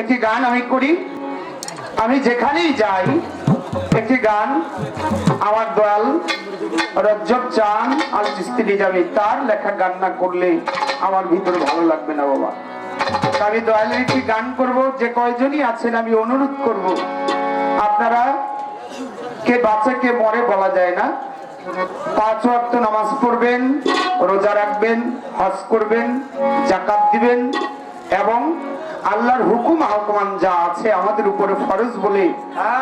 একটি গান আমি করি। আমি যেখানেই যাই, একটি গান, আমার দয়াল রজ্জব চান, আর স্ত্রী যাবে। তার লেখা গান না করলে আমার ভিতরে ভালো লাগবে না, বাবা। আমি দয়ালের একটি গান করব, যে কয়জনই আছেন আমি অনুরোধ করব। আপনারা কে বাঁচে কে মরে বলা যায় না। পাঁচ ওয়াক্ত নামাজ পড়বেন, রোজা রাখবেন, হজ করবেন জাকাত দিবেন, এবং আল্লাহর হুকুম আহকমান যা আছে আমাদের উপরে ফরজ বলে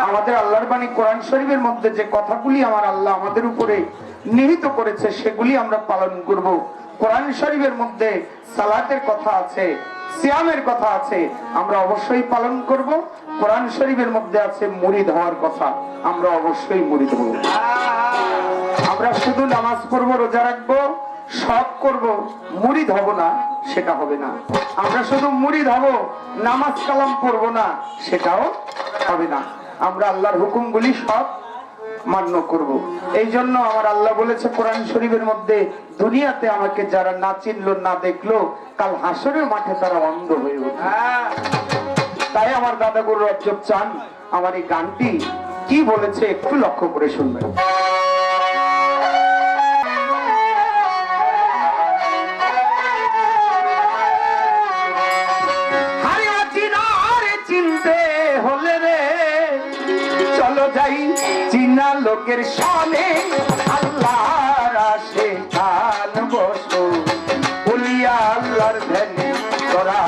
আমাদের আল্লাহর বাণী কোরআন শরীফের মধ্যে যে কথাগুলি আমার আল্লাহ আমাদের উপরে নিহিত করেছে সেগুলি আমরা পালন করব। কোরআন শরীফের মধ্যে সালাতের কথা আছে সিয়ামের কথা আছে আমরা অবশ্যই পালন করব। কোরআন শরীফের মধ্যে আছে মুড়ি হওয়ার কথা আমরা অবশ্যই মুড়ি হব। আমরা শুধু নামাজ পড়ব রোজা রাখব সব করব মুড়ি হব না সেটা হবে না। আমরা শুধু মুড়ি হব নামাজ কালাম পড়ব না সেটাও হবে না। আমরা আল্লাহর হুকুমগুলি সব মান্য করব। এই জন্য আমার আল্লাহ বলেছে কোরআন শরীফের মধ্যে দুনিয়াতে আমাকে যারা না চিনলো না দেখল কাল হাসরের মাঠে তারা অন্ধ হয়ে উঠবে। তাই আমার দাদা গুরু রজ্জব চান আমার এই গানটি কি বলেছে একটু লক্ষ্য করে শুনবেন। চিনা লোকের সামনে আল্লাহর আসে কান বসো। বলিয়া আল্লাহর ধ্যানে করা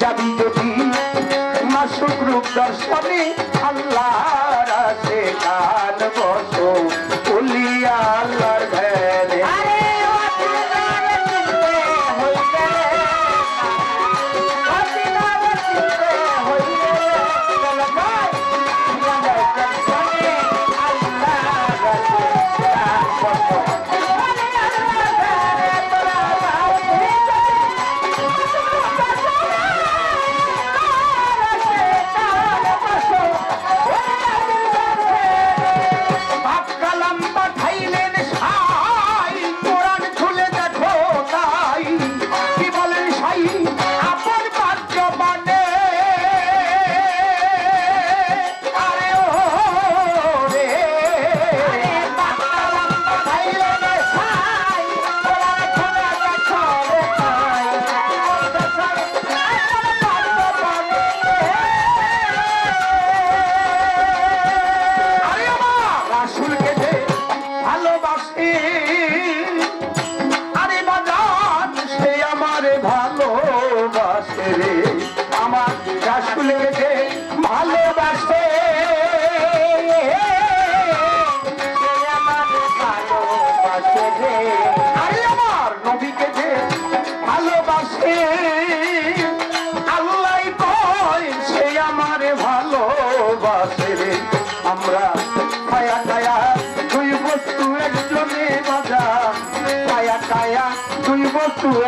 যাবি যদি। মাসুক রূপ দর্শনে আল্লাহর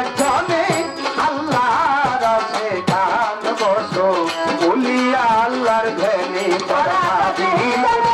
একজনে আল্লাহ রাসে গান বসো বলি আল্লাহর পড়াবি আমার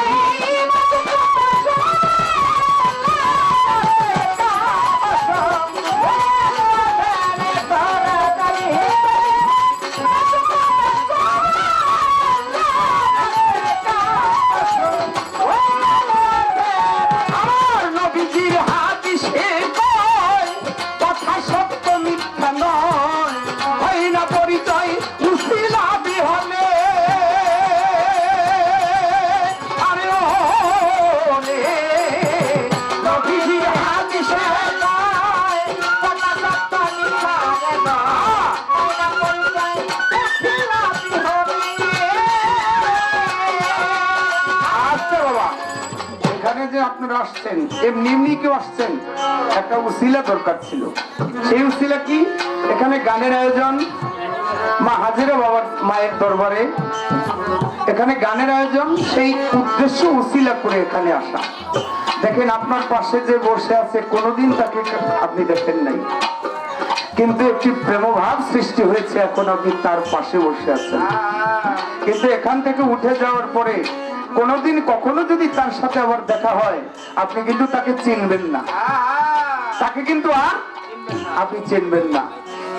আপনারা আসছেন এমনি এমনি কেউ আসছেন? একটা উসিলা দরকার ছিল। সেই উসিলা কি? এখানে গানের আয়োজন মা হাজিরা বাবার মায়ের দরবারে। এখানে গানের আয়োজন, সেই উদ্দেশ্য উসিলা করে এখানে আসা। দেখেন, আপনার পাশে যে বসে আছে, কোনোদিন তাকে আপনি দেখেন নাই। কিন্তু একটি প্রেমভাব সৃষ্টি হয়েছে এখন আপনি তার পাশে বসে আছেন। কিন্তু এখান থেকে উঠে যাওয়ার পরে কোনোদিন কখনো যদি তার সাথে আবার দেখা হয়, আপনি কিন্তু তাকে চিনবেন না। তাকে কিন্তু আর আপনি চিনবেন না।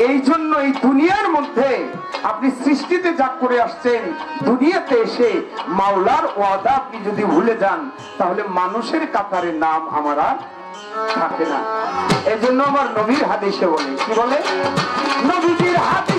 এই জন্য এই দুনিয়ার মধ্যে আপনি সৃষ্টিতে যা করে আসছেন, দুনিয়াতে এসে মাওলার ওয়াদা আপনি যদি ভুলে যান, তাহলে মানুষের কাতারে নাম আমার আর থাকে না। এই জন্য আমার নবীর হাদিসে বলে, কি বলে? নবীজির হাদিসে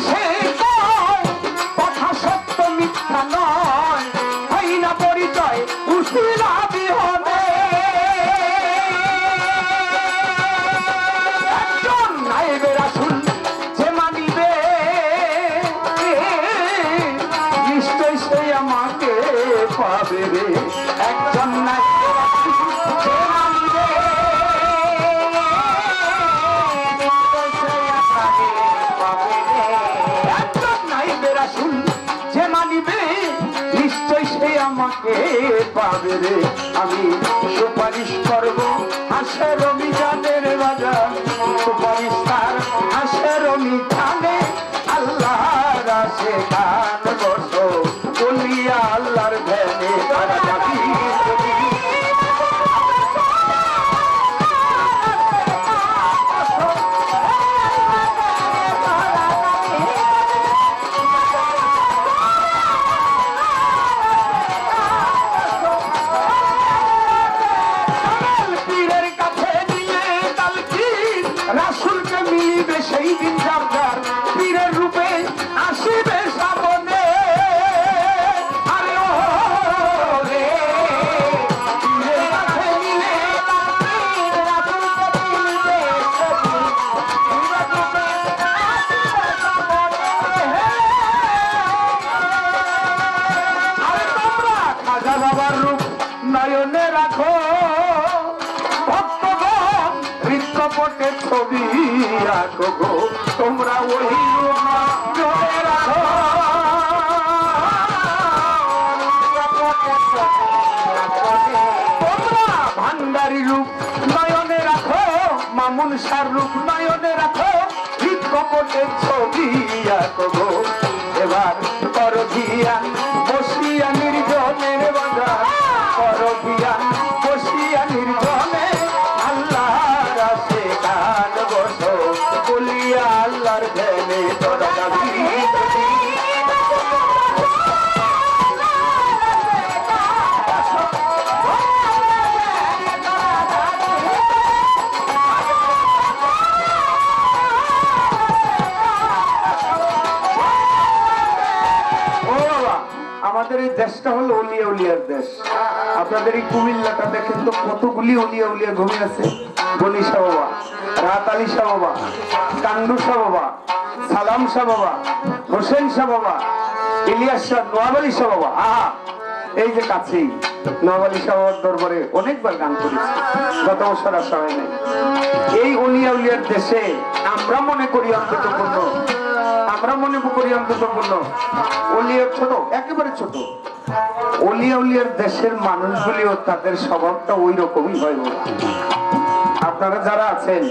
আমাকে পাবে রে, আমি সুপারিশ করব হাসের মিজানের বাজার। সুপারিশ তার হাসের অভিযানে আল্লাহর আসে নয়নে রাখো, ভক্তগণ হৃদকপটে ছবি রাখো গো। তোমরা ওই নয়নে রাখো। তোমরা ভান্ডারি রূপ নয়নে রাখো, মামুন সার রূপ নয়নে রাখো হৃদকপটে ছবি রাখো গো। এবার কর বাজার কর ধিয়ান আমাদের এই দেশটা হলো অলিয়া উলিয়ার দেশ। আপনাদের এই কুমিল্লাটা দেখেন তো কতগুলি অলিয়া উলিয়া ঘুমিয়ে আছে। গনি শাহ বাবা রাত আলী শাহ বাবা কান্দু শাহ বাবা সালাম শাহ বাবা হোসেন শাহ বাবা ইলিয়াস শাহ নোয়াব শাহ বাবা আহা, এই যে কাছেই আলী শাহ বাবার দরবারে অনেকবার গান করেছি। গত বছর আসা হয় নাই। এই অলিয়া উলিয়ার দেশে আমরা মনে করি অন্ততপূর্ণ আমরা মনে করি অন্ততপূর্ণ অলিয়া ছোট, একেবারে ছোট। অলিয়া উলিয়ার দেশের মানুষগুলিও তাদের স্বভাবটা ওই রকমই হয় আপনারা যারা আছেন,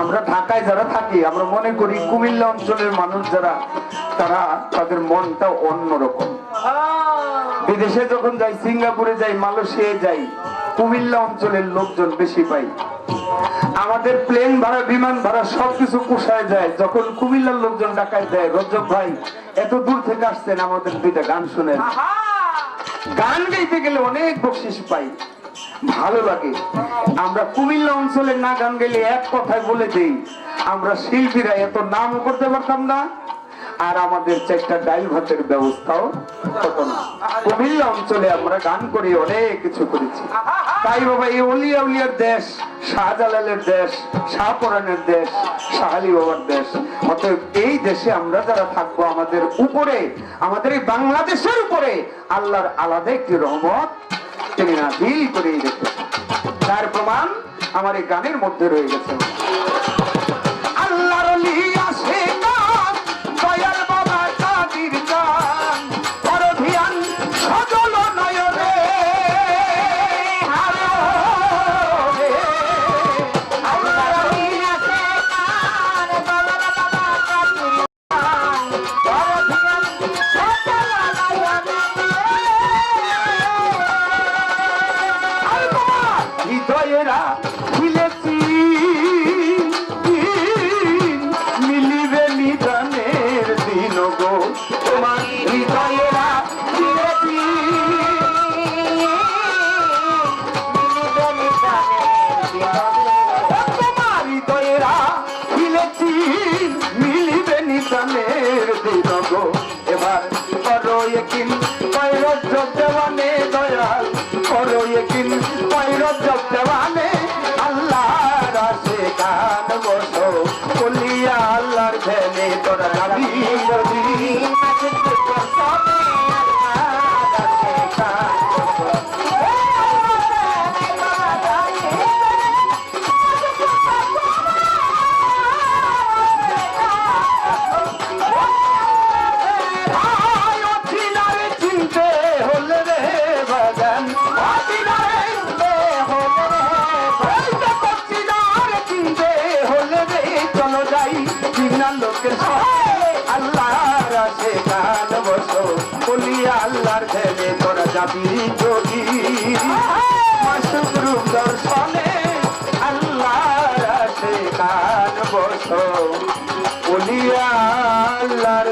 আমরা ঢাকায় যারা থাকি, আমরা মনে করি কুমিল্লা অঞ্চলের মানুষ যারা, তারা তাদের মনটা অন্যরকম। বিদেশে যখন যাই, সিঙ্গাপুরে যাই, মালয়েশিয়ায় যাই, কুমিল্লা অঞ্চলের লোকজন বেশি পাই। আমাদের প্লেন ভাড়া বিমান ভাড়া সবকিছু পোষায় যায়। যখন কুমিল্লার লোকজন ডাকায় দেয় রজব ভাই এত দূর থেকে আসছেন আমাদের দুইটা গান শুনেন। গান গাইতে গেলে অনেক বকশিস পাই। ভালো লাগে। আমরা কুমিল্লা অঞ্চলে না গান গেলে এক কথায় বলে দিই আমরা শিল্পীরা এত নাম করতে পারতাম না। আর আমাদের চারটা ডাইল ভাতের ব্যবস্থাও হতো না কুমিল্লা অঞ্চলে আমরা গান করে, অনেক কিছু করেছি। তাই বাবা, এই অলিয়া উলিয়ার দেশ, শাহজালালের দেশ, শাহপরানের দেশ, শাহালি বাবার দেশ, অতএব এই দেশে আমরা যারা থাকব, আমাদের উপরে, আমাদের এই বাংলাদেশের উপরে আল্লাহর আলাদা একটি রহমত তিনি নাজিল করে রেখেছেন তার প্রমাণ আমার এই গানের মধ্যে রয়ে গেছে। you আছে গান বসো। বলি আল্লাহর ছেলে, তোরা যাবি যোগী দর্শনে আল্লাহর আছে গান বসো। বলি আল্লাহর